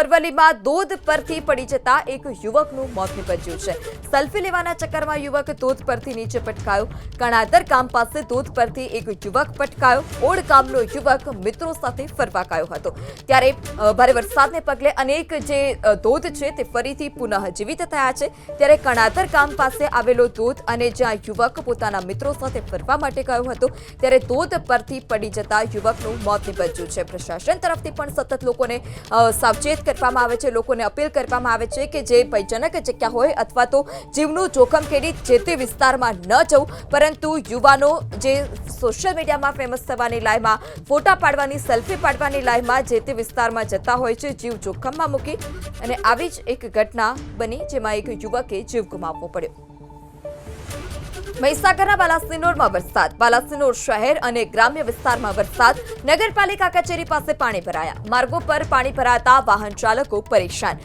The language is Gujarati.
અરવલ્લીમાં ધોધ પરથી પડી જતા એક યુવકનું મોત નીપજ્યું છે. સેલ્ફી લેવાના ચક્કરમાં યુવક ધોધ પરથી નીચે પટકાયો. કણાદર ગામ પાસે ધોધ પરથી એક યુવક પટકાયો. ઓડ ગામનો યુવક મિત્રો સાથે ફરવા ગયો હતો. ત્યારે ભારે વરસાદને પગલે અનેક જે ધોધ છે તે ફરીથી પુનઃ જીવિત થયા છે. ત્યારે કણાદર ગામ પાસે આવેલો ધોધ અને જ્યાં યુવક પોતાના મિત્રો સાથે ફરવા માટે ગયો હતો, ત્યારે ધોધ પરથી પડી જતા યુવકનું મોત નીપજ્યું છે. પ્રશાસન તરફથી પણ સતત લોકોને સાવચેત કરવામાં આવે છે, લોકોને અપીલ કરવામાં આવે છે કે જે ભયજનક જગ્યા હોય અથવા તો જીવનું જોખમ ખેડી જે તે વિસ્તારમાં ન જવું. પરંતુ યુવાનો જે સોશિયલ મીડિયામાં ફેમસ થવાની લાઈમાં ફોટા પાડવાની સેલ્ફી પાડવાની લાઈમાં જે તે વિસ્તારમાં જતા હોય છે, જીવ જોખમમાં મૂકી અને આવી જ એક ઘટના બની જેમાં એક યુવકે જીવ ગુમાવવો પડ્યો. મહીસાગરના બાલાસિનોરમાં વરસાદ. બાલાસિનોર શહેર અને ગ્રામ્ય વિસ્તારમાં વરસાદ. નગરપાલિકા કચેરી પાસે પાણી ભરાયા. માર્ગો પર પાણી ભરાતા વાહન ચાલકો પરેશાન.